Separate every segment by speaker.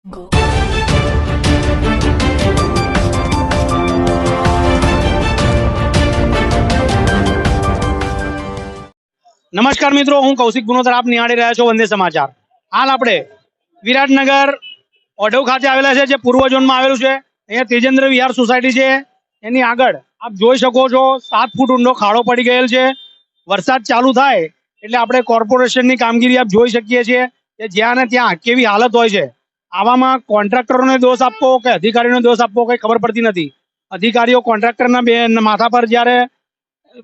Speaker 1: નમસ્કાર મિત્રો, હું કૌશિક ગુનોત્રા આપ નિહાળી રહ્યા છો વંદે સમાચાર. હાલ આપણે વિરાટનગર ઓઢવ ખાતે આવેલા છે, જે પૂર્વ ઝોનમાં આવેલું છે. અહીંયા તેજેન્દ્ર વિહાર સોસાયટી છે. એની આગળ આપ જોઈ શકો છો, સાત ફૂટ ઊંડો ખાડો પડી ગયેલ છે. વરસાદ ચાલુ થાય એટલે આપણે કોર્પોરેશનની કામગીરી આપ જોઈ શકીએ છીએ કે જ્યાં ને ત્યાં કેવી હાલત હોય છે. આવામાં કોન્ટ્રાક્ટરોને દોષ આપવો કે અધિકારીઓને દોષ આપવો કંઈ ખબર પડતી નથી. અધિકારીઓ કોન્ટ્રાક્ટરના બે માથા પર જ્યારે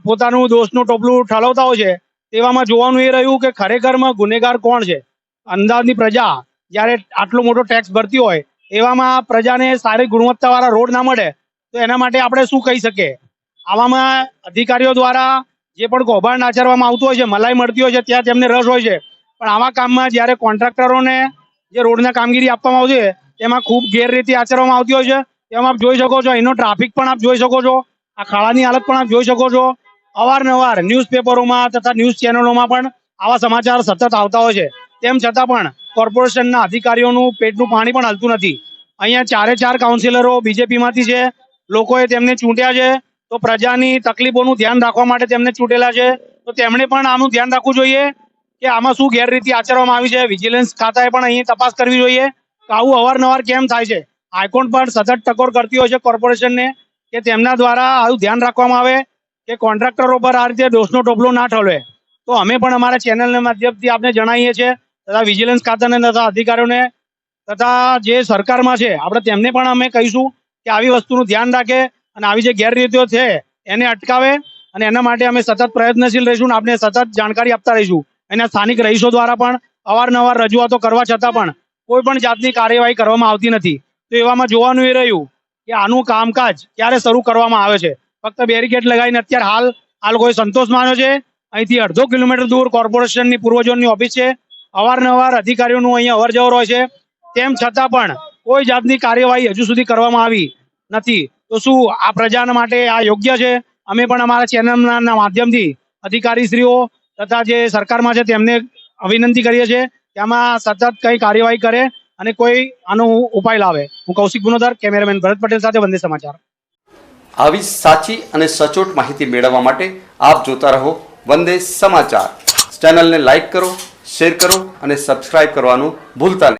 Speaker 1: પોતાનું દોષનું ટોપલું ઠાલવતા હોય છે, તેવામાં જોવાનું એ રહ્યું કે ખરેખરમાં ગુનેગાર કોણ છે? અંદાજની પ્રજા જ્યારે આટલો મોટો ટેક્સ ભરતી હોય, એવામાં પ્રજાને સારી ગુણવત્તાવાળા રોડ ના મળે, તો એના માટે આપણે શું કહી શકીએ? આવામાં અધિકારીઓ દ્વારા જે પણ કૌભાંડ આચરવામાં આવતું હોય છે, મલાઈ મળતી હોય છે, ત્યાં તેમને રસ હોય છે. પણ આવા કામમાં જ્યારે કોન્ટ્રાક્ટરોને જે રોડના કામગીરી આપવામાં હોય, તેમાં ખૂબ ગેરરીતિ આચરવામાં આવતી હોય છે. તેમાં આપ જોઈ શકો છો, અહીંનો ટ્રાફિક પણ આપ જોઈ શકો છો. આ ખાડાની હાલત પણ આપ જોઈ શકો છો. અવારનવાર ન્યૂઝપેપરોમાં તથા ન્યૂઝ ચેનલોમાં પણ આવા સમાચાર સતત આવતા હોય છે. તેમ છતાં પણ કોર્પોરેશનના અધિકારીઓનું પેટનું પાણી પણ હલતું નથી. અહીંયા ચારે ચાર કાઉન્સિલરો બીજેપીમાંથી છે. લોકોએ તેમને ચૂંટ્યા છે. તો પ્રજાની તકલીફોનું ધ્યાન રાખવા માટે તેમને ચૂંટેલા છે. તો તેમણે પણ આનું ધ્યાન રાખવું જોઈએ. કે આમાં શું ગેરરીતિ આચરવામાં આવી છે? વિજિલન્સ ખાતાએ પણ અહીં તપાસ કરવી જોઈએ. આવું અવારનવાર કેમ થાય છે? હાઈકોર્ટ પણ સતત ટકોર કરતી હોય છે કોર્પોરેશનને કે તેમના દ્વારા આવું ધ્યાન રાખવામાં આવે કે કોન્ટ્રાક્ટરો પર આ રીતે દોષનો ટોપલો ના ઠલવે. તો અમે પણ અમારા ચેનલના માધ્યમથી આપને જણાવીએ છીએ તથા વિજિલન્સ ખાતાને તથા અધિકારીઓને તથા જે સરકારમાં છે, આપણે તેમને પણ અમે કહીશું કે આવી વસ્તુનું ધ્યાન રાખે અને આવી જે ગેરરીતિઓ છે, એને અટકાવે અને એના માટે અમે સતત પ્રયત્નશીલ રહીશું અને આપને સતત જાણકારી આપતા રહીશું. એના સ્થાનિક રહીશો દ્વારા પણ અવારનવાર રજૂઆતો કરવા છતાં પણ કોઈ પણ જાતની કાર્યવાહી કરવામાં આવતી નથી. તો એવામાં જોવાનું એ રહ્યું કે આનું કામકાજ ક્યારે શરૂ કરવામાં આવે છે. ફક્ત બેરિકેડ લગાવીને અત્યારે હાલ આ લોકોએ સંતોષ માન્યો છે. અહીંથી અડધો કિલોમીટર દૂર કોર્પોરેશનની પૂર્વજોની ઓફિસ છે. અવારનવાર અધિકારીઓનું અહીંયા અવર જવર હોય છે. તેમ છતાં પણ કોઈ જાતની કાર્યવાહી હજુ સુધી કરવામાં આવી નથી. તો શું આ પ્રજાના માટે આ યોગ્ય છે? અમે પણ અમારા ચેનલના માધ્યમથી અધિકારીશ્રીઓ તથા જે સરકારમાં છે તેમને વિનંતી કરીએ છીએ કે આમાં સતત કઈ કાર્યવાહી કરે અને કોઈ આનો ઉપાય લાવે. હું કૌશિક ગુનોદર કેમેરામેન ભરત પટેલ સાથે વંદે સમાચાર.
Speaker 2: આવી સાચી અને સચોટ માહિતી મેળવવા માટે આપ જોતા રહો વંદે સમાચાર. ચેનલને લાઈક કરો, શેર કરો અને સબસ્ક્રાઇબ કરવાનું ભૂલતા નહીં.